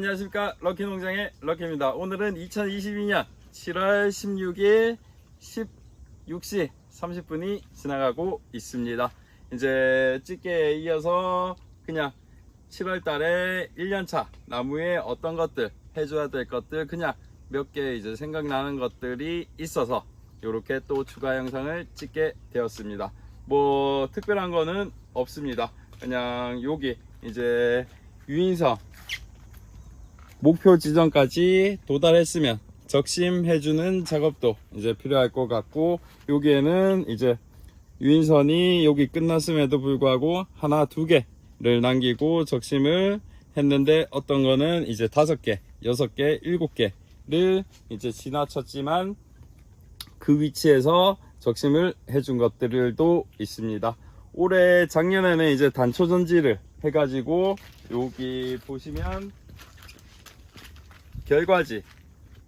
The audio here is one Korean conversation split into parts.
안녕하십니까. 럭키 농장의 럭키입니다. 오늘은 2022년 7월 16일 16시 30분이 지나가고 있습니다. 이제 찌개에 이어서 그냥 7월 달에 1년차 나무에 어떤 것들 해줘야 될 것들 그냥 몇 개 이제 생각나는 것들이 있어서 이렇게 또 추가 영상을 찍게 되었습니다. 뭐 특별한 거는 없습니다. 그냥 여기 이제 유인성 목표 지점까지 도달했으면 적심해주는 작업도 이제 필요할 것 같고 여기에는 이제 유인선이 여기 끝났음에도 불구하고 하나 두 개를 남기고 적심을 했는데 어떤 거는 이제 다섯 개, 여섯 개, 일곱 개를 이제 지나쳤지만 그 위치에서 적심을 해준 것들도 있습니다. 올해 작년에는 이제 단초 전지를 해가지고 여기 보시면 결과지.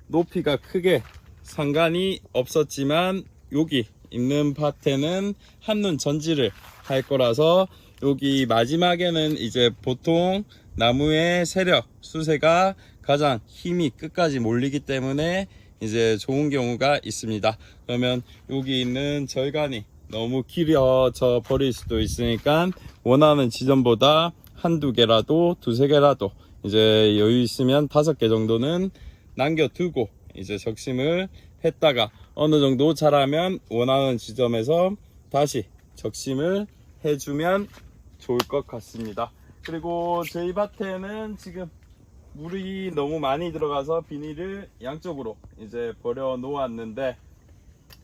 높이가 크게 상관이 없었지만 여기 있는 밭에는 한눈 전지를 할 거라서 여기 마지막에는 이제 보통 나무의 세력 수세가 가장 힘이 끝까지 몰리기 때문에 이제 좋은 경우가 있습니다. 그러면 여기 있는 절간이 너무 길어져 버릴 수도 있으니까 원하는 지점보다 한두 개라도 두세 개라도 이제 여유 있으면 다섯 개 정도는 남겨두고 이제 적심을 했다가 어느 정도 자라면 원하는 지점에서 다시 적심을 해주면 좋을 것 같습니다. 그리고 저희 밭에는 지금 물이 너무 많이 들어가서 비닐을 양쪽으로 이제 버려 놓았는데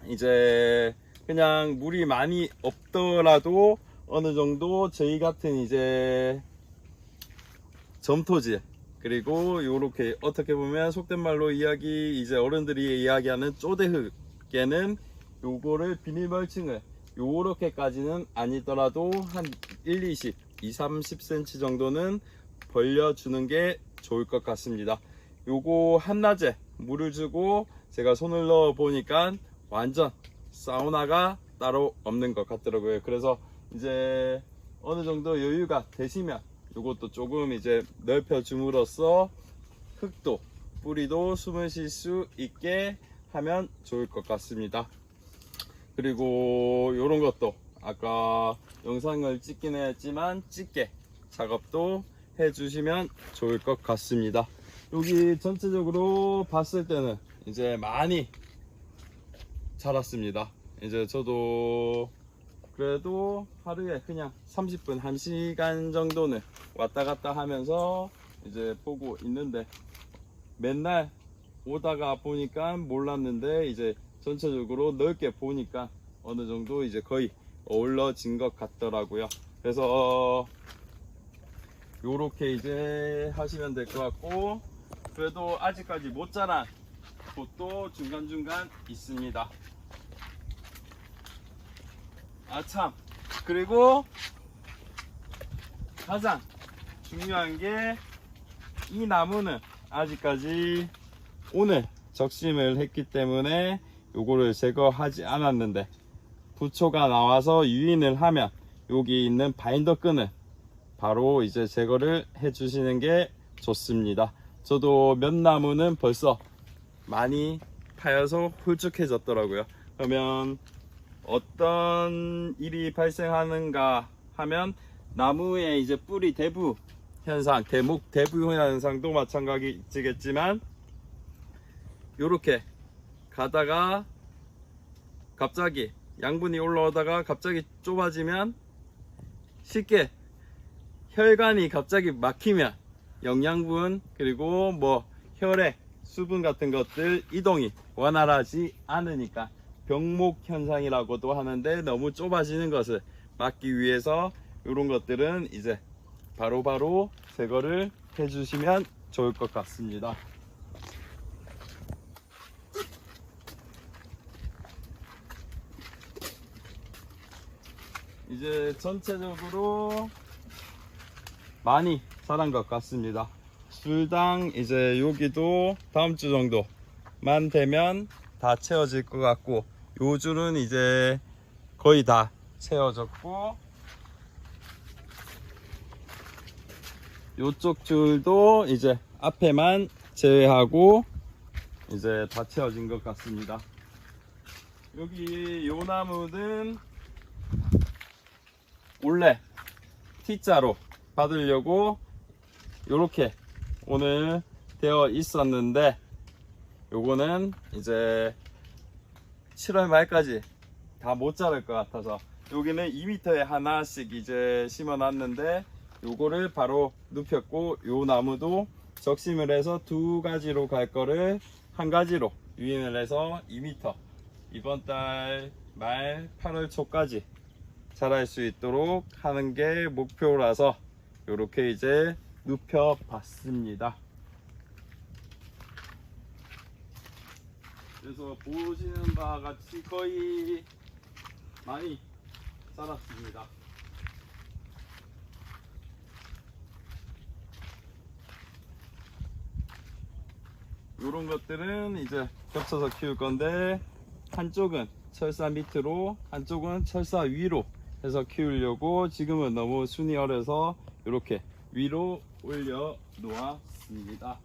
이제 그냥 물이 많이 없더라도 어느 정도 저희 같은 이제 점토질 그리고 요렇게 어떻게 보면 속된 말로 이야기 이제 어른들이 이야기하는 쪼대흙에는 요거를 비닐 멀칭을 요렇게까지는 아니더라도 한 1, 20, 2, 30cm 정도는 벌려주는 게 좋을 것 같습니다. 요거 한낮에 물을 주고 제가 손을 넣어 보니까 완전 사우나가 따로 없는 것 같더라고요. 그래서 이제 어느 정도 여유가 되시면 이것도 조금 이제 넓혀 줌으로써 흙도 뿌리도 숨을 쉴 수 있게 하면 좋을 것 같습니다. 그리고 이런 것도 아까 영상을 찍긴 했지만 찍게 작업도 해주시면 좋을 것 같습니다. 여기 전체적으로 봤을 때는 이제 많이 자랐습니다. 이제 저도 그래도 하루에 그냥 30분, 1시간 정도는 왔다 갔다 하면서 이제 보고 있는데 맨날 오다가 보니까 몰랐는데 이제 전체적으로 넓게 보니까 어느 정도 이제 거의 어울러진 것 같더라고요. 그래서 요렇게 이제 하시면 될 것 같고 그래도 아직까지 못 자란 곳도 중간중간 있습니다. 아참. 그리고 가장 중요한 게 이 나무는 아직까지 오늘 적심을 했기 때문에 요거를 제거하지 않았는데 부초가 나와서 유인을 하면 여기 있는 바인더 끈을 바로 이제 제거를 해 주시는 게 좋습니다. 저도 몇 나무는 벌써 많이 파여서 홀쭉해졌더라고요. 그러면 어떤 일이 발생하는가 하면 나무의 이제 뿌리 대부 현상, 대목 대부 현상도 마찬가지겠지만 이렇게 가다가 갑자기 양분이 올라오다가 갑자기 좁아지면 쉽게 혈관이 갑자기 막히면 영양분 그리고 뭐 혈액 수분 같은 것들 이동이 원활하지 않으니까 병목 현상이라고도 하는데 너무 좁아지는 것을 막기 위해서 이런 것들은 이제 바로바로 제거를 해주시면 좋을 것 같습니다. 이제 전체적으로 많이 자란 것 같습니다. 줄당 이제 여기도 다음 주 정도만 되면 다 채워질 것 같고 요 줄은 이제 거의 다 채워졌고 요쪽 줄도 이제 앞에만 제외하고 이제 다 채워진 것 같습니다. 여기 요 나무는 원래 T자로 받으려고 요렇게 오늘 되어 있었는데 요거는 이제 7월 말까지 다 못 자랄 것 같아서 여기는 2m에 하나씩 이제 심어 놨는데 요거를 바로 눕혔고 요 나무도 적심을 해서 두 가지로 갈 거를 한 가지로 유인을 해서 2m 이번 달 말 8월 초까지 자랄 수 있도록 하는 게 목표라서 이렇게 이제 눕혀 봤습니다. 그래서 보시는 바와 같이 거의 많이 자랐습니다. 이런 것들은 이제 겹쳐서 키울 건데 한쪽은 철사 밑으로 한쪽은 철사 위로 해서 키우려고 지금은 너무 순이 어려서 이렇게 위로 올려 놓았습니다.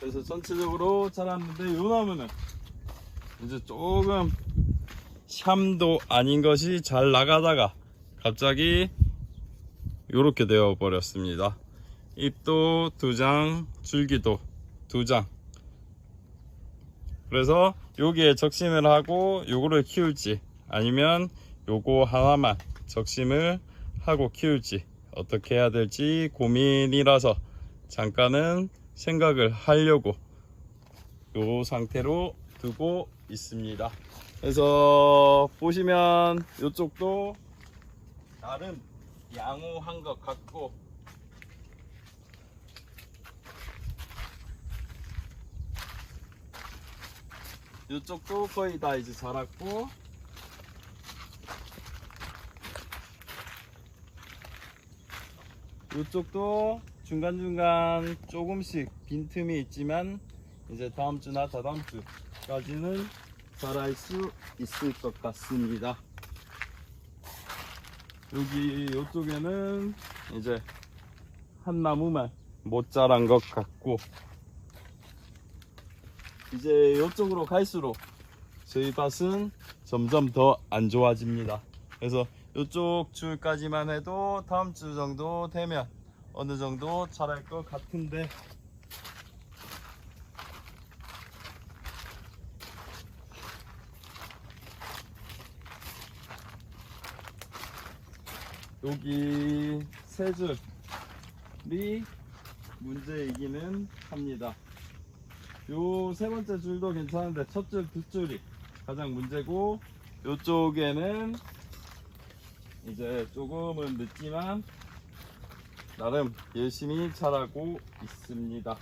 그래서 전체적으로 자랐는데 요 나무는 이제 조금 샴도 아닌 것이 잘 나가다가 갑자기 요렇게 되어 버렸습니다. 잎도 두 장, 줄기도 두 장. 그래서 여기에 적심을 하고 요거를 키울지 아니면 요거 하나만 적심을 하고 키울지 어떻게 해야 될지 고민이라서 잠깐은 생각을 하려고 요 상태로 두고 있습니다. 그래서 보시면 이쪽도 나름 양호한 것 같고 이쪽도 거의 다 이제 자랐고 이쪽도 중간중간 조금씩 빈틈이 있지만 이제 다음 주나 다다음 주까지는 자랄 수 있을 것 같습니다. 여기 이쪽에는 이제 한 나무만 못 자란 것 같고 이제 이쪽으로 갈수록 저희 밭은 점점 더 안 좋아집니다. 그래서 이쪽 줄까지만 해도 다음 주 정도 되면 어느 정도 자랄 것 같은데 여기 세 줄이 문제이기는 합니다. 요 세 번째 줄도 괜찮은데 첫 줄, 두 줄이 가장 문제고 요쪽에는 이제 조금은 늦지만 나름 열심히 자라고 있습니다.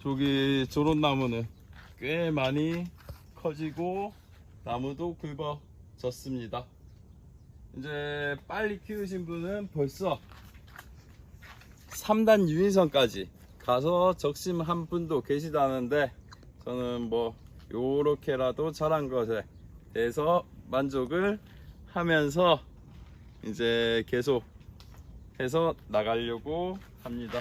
저기 저런 나무는 꽤 많이 커지고 나무도 굵어졌습니다. 이제 빨리 키우신 분은 벌써 3단 유인선까지 가서 적심한 분도 계시다는데 저는 뭐 요렇게라도 자란 것에 대해서 만족을 하면서 이제 계속 해서 나가려고 합니다.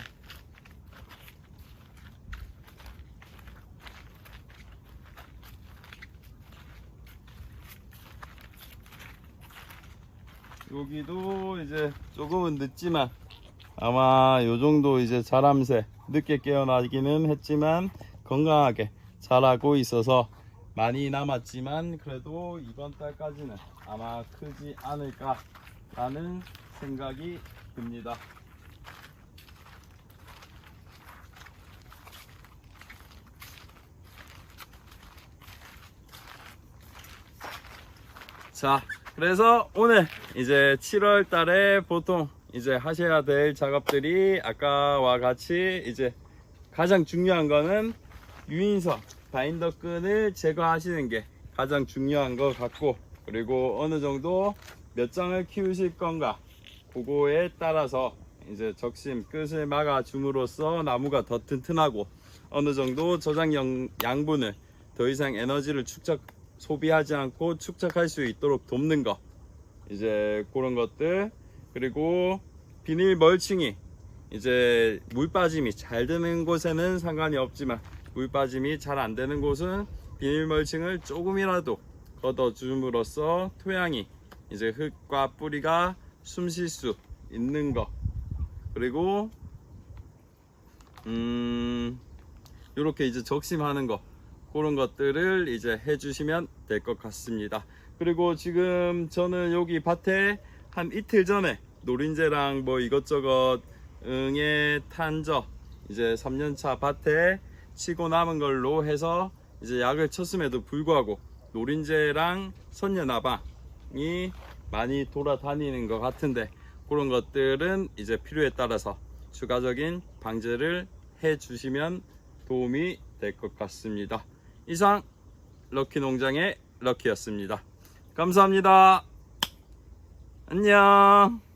여기도 이제 조금은 늦지만 아마 요 정도 이제 자람새 늦게 깨어나기는 했지만 건강하게 자라고 있어서 많이 남았지만 그래도 이번 달까지는 아마 크지 않을까 라는 생각이 듭니다. 자, 그래서 오늘 이제 7월 달에 보통 이제 하셔야 될 작업들이 아까와 같이 이제 가장 중요한 거는 유인선 바인더 끈을 제거하시는 게 가장 중요한 것 같고 그리고 어느 정도 몇 장을 키우실 건가 그거에 따라서 이제 적심 끝을 막아 줌으로써 나무가 더 튼튼하고 어느 정도 저장 양, 양분을 더 이상 에너지를 축적 소비하지 않고 축적할 수 있도록 돕는 거 이제 그런 것들. 그리고 비닐 멀칭이 이제 물 빠짐이 잘 되는 곳에는 상관이 없지만 물 빠짐이 잘 안 되는 곳은 비닐 멀칭을 조금이라도 걷어줌으로써 토양이 이제 흙과 뿌리가 숨 쉴 수 있는 거 그리고 음 이렇게 이제 적심하는 거 그런 것들을 이제 해주시면 될 것 같습니다. 그리고 지금 저는 여기 밭에 한 이틀 전에 노린재랑 뭐 이것저것 응애 탄저 이제 3년차 밭에 치고 남은 걸로 해서 이제 약을 쳤음에도 불구하고 노린재랑 선녀나방이 많이 돌아다니는 것 같은데 그런 것들은 이제 필요에 따라서 추가적인 방제를 해 주시면 도움이 될 것 같습니다. 이상 럭키 농장의 럭키였습니다. 감사합니다. 안녕.